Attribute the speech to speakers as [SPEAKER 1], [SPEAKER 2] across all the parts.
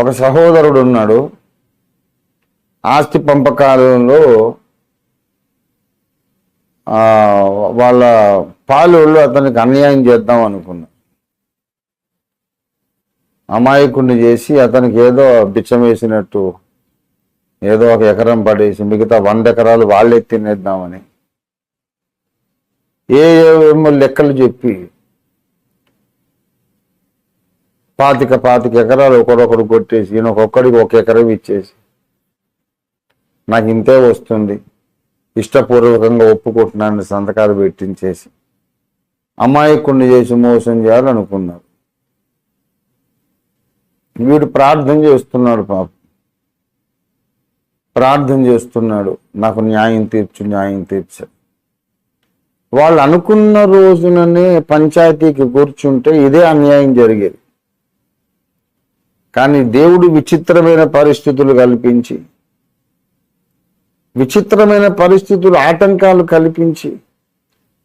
[SPEAKER 1] ఒక సహోదరుడు ఉన్నాడు ఆస్తి పంపకాలంలో వాళ్ళ పాలోళ్ళు అతనికి అన్యాయం చేద్దాం అనుకున్నా. అమాయకుడిని చేసి అతనికి ఏదో బిచ్చం వేసినట్టు ఏదో ఒక ఎకరం పడేసి మిగతా వంద ఎకరాలు వాళ్ళే తినేద్దామని. ఏ ఏమో లెక్కలు చెప్పి పాతిక పాతిక ఎకరాలు ఒకరొకరు కొట్టేసి ఈయన ఒక్కొక్కడికి ఒక ఎకరం ఇచ్చేసి. నాకు ఇంతే వస్తుంది. ఇష్టపూర్వకంగా ఒప్పుకుంటున్నాను సంతకాలు పెట్టించేసి. అమాయకుణ్ణి చేసి మోసం చేయాలనుకున్నారు. వీడు ప్రార్థన చేస్తున్నాడు పాప. ప్రార్థన చేస్తున్నాడు. నాకు న్యాయం తీర్చు న్యాయం తీర్చు. వాళ్ళు అనుకున్న రోజుననే పంచాయతీకి కూర్చుంటే ఇదే అన్యాయం జరిగేది. కానీ దేవుడు విచిత్రమైన పరిస్థితులు కల్పించి విచిత్రమైన పరిస్థితులు ఆటంకాలు కల్పించి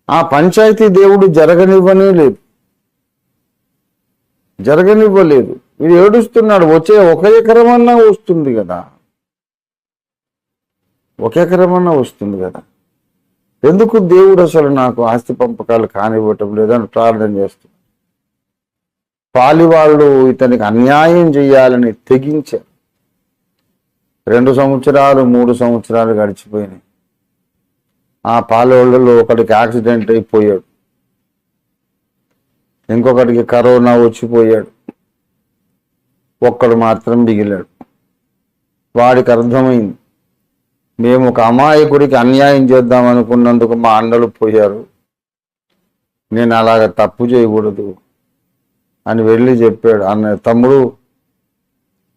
[SPEAKER 1] ఆ పంచాయతీ దేవుడు జరగనివ్వనే లేదు. జరగనివ్వలేదు. వీడు ఏడుస్తున్నాడు వచ్చే ఒక ఎకరమన్నా వస్తుంది కదా. ఒక ఎకరమన్నా వస్తుంది కదా. ఎందుకు దేవుడు అసలు నాకు ఆస్తి పంపకాలు కానివ్వటం లేదని ప్రార్థన చేస్తుంది పాలివాళ్ళు ఇతనికి అన్యాయం చేయాలని తెగించారు. రెండు సంవత్సరాలు మూడు సంవత్సరాలు గడిచిపోయినాయి. ఆ పాలోళ్ళలో ఒకటికి యాక్సిడెంట్ అయిపోయాడు. ఇంకొకటికి కరోనా వచ్చిపోయాడు. ఒక్కడు మాత్రం మిగిలాడు. వాడికి అర్థమైంది. మేము ఒక అమాయకుడికి అన్యాయం చేద్దాం అనుకున్నందుకు మా అన్నలు పోయారు. నేను అలాగ తప్పు చేయకూడదు. అని వెళ్ళి చెప్పాడు. అన్న తమ్ముడు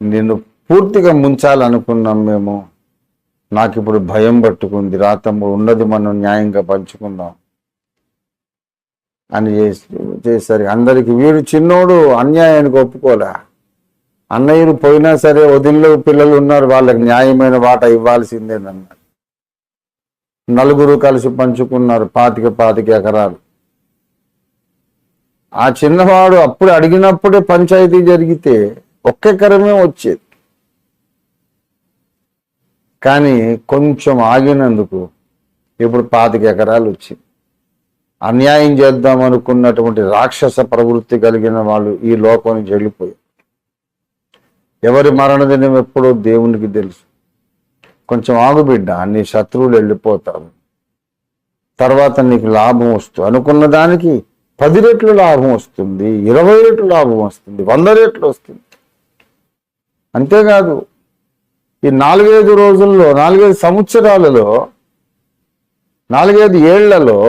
[SPEAKER 1] నిన్ను పూర్తిగా ముంచాలనుకున్నాం మేము. నాకు ఇప్పుడు భయం పట్టుకుంది. రా తమ్ముడు ఉన్నది మనం న్యాయంగా పంచుకుందాం అని చేసి చేసరికి అందరికి వీడు చిన్నోడు అన్యాయానికి ఒప్పుకోలే. అన్నయ్యలు పోయినా సరే వదిల్లో పిల్లలు ఉన్నారు. వాళ్ళకి న్యాయమైన వాట ఇవ్వాల్సిందేనన్నారు. నలుగురు కలిసి పంచుకున్నారు పాతిక పాతిక ఎకరాలు. ఆ చిన్నవాడు అప్పుడు అడిగినప్పుడే పంచాయతీ జరిగితే ఒక్కెకరమే వచ్చేది. కానీ కొంచెం ఆగినందుకు ఇప్పుడు పాతిక ఎకరాలు వచ్చింది. అన్యాయం చేద్దాం అనుకున్నటువంటి రాక్షస ప్రవృత్తి కలిగిన వాళ్ళు ఈ లోకం నుంచి వెళ్ళిపోయారు. ఎవరి మరణదినం ఎప్పుడో దేవునికి తెలుసు. కొంచెం ఆగుబిడ్డ నీ శత్రువులు వెళ్ళిపోతారు. తర్వాత నీకు లాభం వస్తుంది. అనుకున్న దానికి పది రెట్లు లాభం వస్తుంది ఇరవై రెట్లు లాభం వస్తుంది వంద రెట్లు వస్తుంది. అంతేకాదు ఈ నాలుగైదు రోజుల్లో నాలుగైదు సంవత్సరాలలో నాలుగైదు ఏళ్ళలో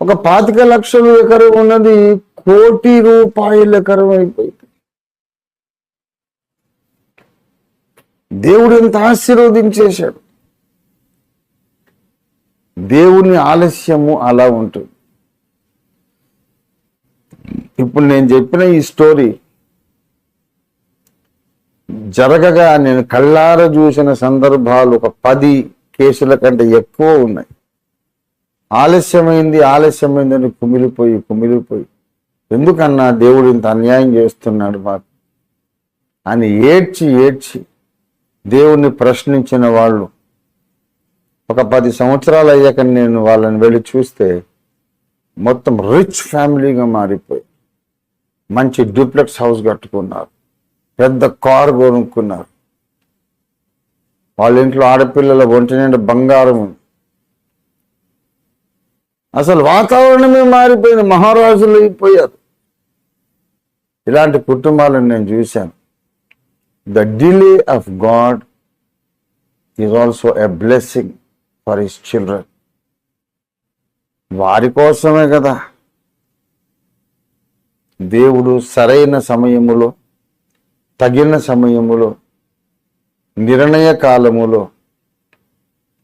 [SPEAKER 1] ఒక పాతిక లక్షల ఎకరం ఉన్నది కోటి రూపాయల ఎకరం అయిపోయింది. దేవుడు ఎంత ఆశీర్వదించేశాడు. దేవుని ఆలస్యము అలా ఉంటుంది. ఇప్పుడు నేను చెప్పిన ఈ స్టోరీ జరగగా నేను కళ్ళార చూసిన సందర్భాలు ఒక పది కేసుల కంటే ఎక్కువ ఉన్నాయి. ఆలస్యమైంది ఆలస్యమైందని కుమిలిపోయి కుమిలిపోయి. ఎందుకన్నా దేవుడు ఇంత అన్యాయం చేస్తున్నాడు మాకు? అని ఏడ్చి ఏడ్చి దేవుణ్ణి ప్రశ్నించిన వాళ్ళు ఒక పది సంవత్సరాలు అయ్యాక నేను వాళ్ళని వెళ్ళి చూస్తే మొత్తం రిచ్ ఫ్యామిలీగా మారిపోయి మంచి డూప్లెక్స్ హౌస్ కట్టుకున్నారు. పెద్ద కార్ కొనుక్కున్నారు. వాళ్ళ ఇంట్లో ఆడపిల్లల ఒంటి నిండా బంగారం ఉంది. అసలు వాతావరణమే మారిపోయింది. మహారాజులు అయిపోయారు. ఇలాంటి కుటుంబాలను నేను చూశాను. The delay of God is also a blessing for his children వారి కోసమే కదా. దేవుడు సరైన సమయములో తగిన సమయములో నిర్ణయ కాలములో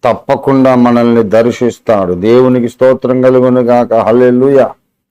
[SPEAKER 1] తప్పకుండా మనల్ని దర్శిస్తాడు. దేవునికి స్తోత్రం కలుగునుగాక గాక.